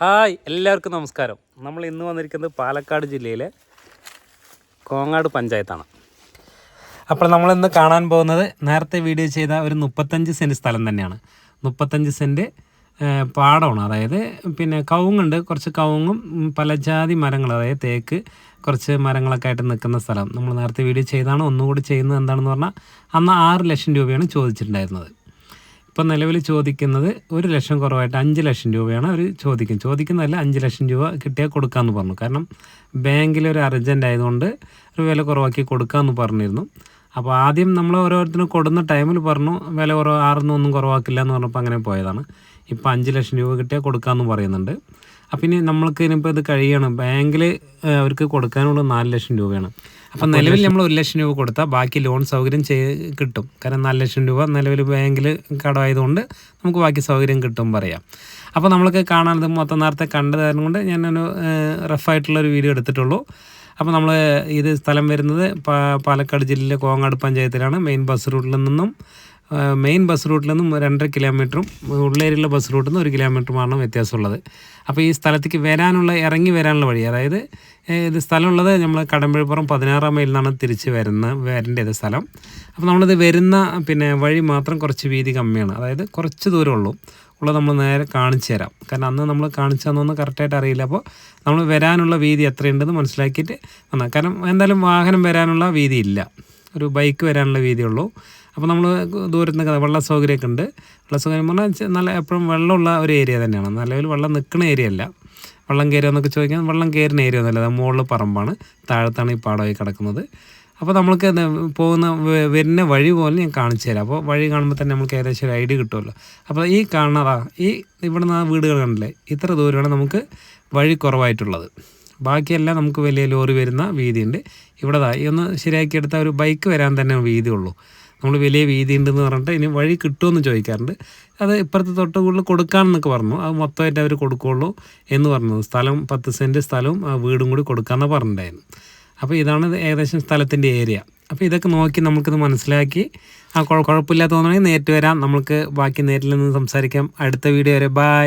Hi എല്ലാവർക്കും നമസ്കാരം. നമ്മൾ ഇന്ന് വന്നിരിക്കുന്നത് പാലക്കാട് ജില്ലയിലെ കോങ്ങാട് പഞ്ചായത്താണ്. അപ്പോൾ നമ്മളിന്ന് കാണാൻ പോകുന്നത് നേരത്തെ വീഡിയോ ചെയ്ത ഒരു മുപ്പത്തഞ്ച് സെന്റ് സ്ഥലം തന്നെയാണ്. മുപ്പത്തഞ്ച് സെന്റ് പാടമാണ്. അതായത് പിന്നെ കവുങ്ങുണ്ട്. കുറച്ച് കവുങ്ങും പല ജാതി മരങ്ങൾ അതായത് തേക്ക് കുറച്ച് മരങ്ങളൊക്കെ ആയിട്ട് നിൽക്കുന്ന സ്ഥലം. നമ്മൾ നേരത്തെ വീഡിയോ ചെയ്താണ് ഒന്നുകൂടി ചെയ്യുന്നത് എന്താണെന്ന് പറഞ്ഞാൽ അന്ന് ആറ് ലക്ഷം രൂപയാണ് ചോദിച്ചിട്ടുണ്ടായിരുന്നത്. ഇപ്പം നിലവിൽ ചോദിക്കുന്നത് ഒരു ലക്ഷം കുറവായിട്ട് അഞ്ച് ലക്ഷം രൂപയാണ് അവർ ചോദിക്കുന്നത്. ചോദിക്കുന്നതല്ല അഞ്ച് ലക്ഷം രൂപ കിട്ടിയാൽ കൊടുക്കാമെന്ന് പറഞ്ഞു. കാരണം ബാങ്കിൽ ഒരു അർജന്റ് ആയതുകൊണ്ട് ഒരു വില കുറവാക്കി കൊടുക്കാമെന്ന് പറഞ്ഞിരുന്നു. അപ്പോൾ ആദ്യം നമ്മൾ ഓരോരുത്തരും കൊടുന്ന ടൈമിൽ പറഞ്ഞു വില കുറവ് ആറൊന്നും ഒന്നും കുറവാക്കില്ല എന്ന് പറഞ്ഞപ്പോൾ അങ്ങനെ പോയതാണ്. ഇപ്പോൾ അഞ്ച് ലക്ഷം രൂപ കിട്ടിയാൽ കൊടുക്കാമെന്ന് പറയുന്നുണ്ട്. അപ്പം ഇനി നമ്മൾക്ക് ഇനിയിപ്പോൾ ഇത് കഴിയണം. ബാങ്കിൽ അവർക്ക് കൊടുക്കാനുള്ള നാല് ലക്ഷം രൂപയാണ്. അപ്പം നിലവിൽ നമ്മൾ ഒരു ലക്ഷം രൂപ കൊടുത്താൽ ബാക്കി ലോൺ സൗകര്യം ചെയ് കിട്ടും. കാരണം നാല് ലക്ഷം രൂപ നിലവിൽ ബാങ്കിൽ കടമായതുകൊണ്ട് നമുക്ക് ബാക്കി സൗകര്യം കിട്ടും പറയാം. അപ്പോൾ നമ്മൾക്ക് കാണാനത് മൊത്തം നേരത്തെ കണ്ടതായിരുന്നു കൊണ്ട് ഞാനൊരു റഫായിട്ടുള്ളൊരു വീഡിയോ എടുത്തിട്ടുള്ളൂ. അപ്പോൾ നമ്മൾ ഇത് സ്ഥലം വരുന്നത് പാലക്കാട് ജില്ലയിലെ കോങ്ങാട് പഞ്ചായത്തിലാണ്. മെയിൻ ബസ് റൂട്ടിൽ നിന്നും മെയിൻ ബസ് റൂട്ടിൽ നിന്നും രണ്ടര കിലോമീറ്ററും ഉള്ളേരിയുള്ള ബസ് റൂട്ടിൽ നിന്ന് ഒരു കിലോമീറ്ററുമാണ് വ്യത്യാസമുള്ളത്. അപ്പോൾ ഈ സ്ഥലത്തേക്ക് വരാനുള്ള ഇറങ്ങി വരാനുള്ള വഴി അതായത് ഇത് സ്ഥലമുള്ളത് നമ്മൾ കടമ്പഴിപ്പുറം പതിനാറാം മൈലിൽ നിന്നാണ് തിരിച്ച് വരുന്ന വരേണ്ടത് സ്ഥലം. അപ്പോൾ നമ്മളിത് വരുന്ന പിന്നെ വഴി മാത്രം കുറച്ച് വീതി കമ്മിയാണ്. അതായത് കുറച്ച് ദൂരമുള്ളൂ ഉള്ളത് നമ്മൾ നേരെ കാണിച്ചു തരാം. കാരണം അന്ന് നമ്മൾ കാണിച്ചു തന്നൊന്നും കറക്റ്റായിട്ട് അറിയില്ല. അപ്പോൾ നമ്മൾ വരാനുള്ള വീതി എത്രയുണ്ടെന്ന് മനസ്സിലാക്കിയിട്ട് വന്നാൽ കാരണം എന്തായാലും വാഹനം വരാനുള്ള വീതി ഇല്ല. ഒരു ബൈക്ക് വരാനുള്ള വീതിയുള്ളൂ അപ്പോൾ നമ്മൾ ദൂരത്ത് നിൽക്കുന്ന വെള്ള സൗകര്യമൊക്കെ ഉണ്ട്. വെള്ള സൗകര്യം പറഞ്ഞാൽ നല്ല എപ്പോഴും വെള്ളമുള്ള ഒരു ഏരിയ തന്നെയാണ്. നിലവിൽ വെള്ളം നിൽക്കുന്ന ഏരിയ അല്ല. വെള്ളം കയറുക എന്നൊക്കെ ചോദിക്കാൻ വെള്ളം കയറുന്ന ഏരിയ ഒന്നുമല്ല. മുകളിൽ പറമ്പാണ്. താഴത്താണ് ഈ പാടമായി കിടക്കുന്നത്. അപ്പോൾ നമ്മൾക്ക് പോകുന്ന വരുന്ന വഴി പോലെ ഞാൻ കാണിച്ചു തരാം. അപ്പോൾ വഴി കാണുമ്പോൾ തന്നെ നമുക്ക് ഏകദേശം ഒരു ഐഡിയ കിട്ടുമല്ലോ. അപ്പോൾ ഈ കാണാതാ ഈ ഇവിടുന്ന് ആ വീടുകൾ കണ്ടില്ലേ? ഇത്ര ദൂരമാണ് നമുക്ക് വഴി കുറവായിട്ടുള്ളത്. ബാക്കിയെല്ലാം നമുക്ക് വലിയ ലോറി വരുന്ന വീതിയുണ്ട്. ഇവിടെ ഒന്ന് ശരിയാക്കി എടുത്താൽ ഒരു ബൈക്ക് വരാൻ തന്നെ വീതിയുള്ളൂ. നമ്മൾ വലിയ വീതി ഉണ്ടെന്ന് പറഞ്ഞിട്ട് ഇനി വഴി കിട്ടുമെന്ന് ചോദിക്കാറുണ്ട്. അത് ഇപ്പുറത്തെ തൊട്ട് കൂടുതൽ കൊടുക്കാമെന്നൊക്കെ പറഞ്ഞു. അത് മൊത്തമായിട്ട് അവർ കൊടുക്കുകയുള്ളൂ എന്ന് പറഞ്ഞത് സ്ഥലം പത്ത് സെന്റ് സ്ഥലവും ആ വീടും കൂടി കൊടുക്കാമെന്ന് പറഞ്ഞിട്ടുണ്ടായിരുന്നു. അപ്പോൾ ഇതാണ് ഏകദേശം സ്ഥലത്തിന്റെ ഏരിയ. അപ്പോൾ ഇതൊക്കെ നോക്കി നമുക്കിത് മനസ്സിലാക്കി. ആ കുഴ- കുഴപ്പമില്ലാത്ത തോന്നണമെങ്കിൽ നേരിട്ട് വരാം. നമുക്ക് ബാക്കി നേരിൽ നിന്ന് സംസാരിക്കാം. അടുത്ത വീഡിയോ വരെ. ബായ്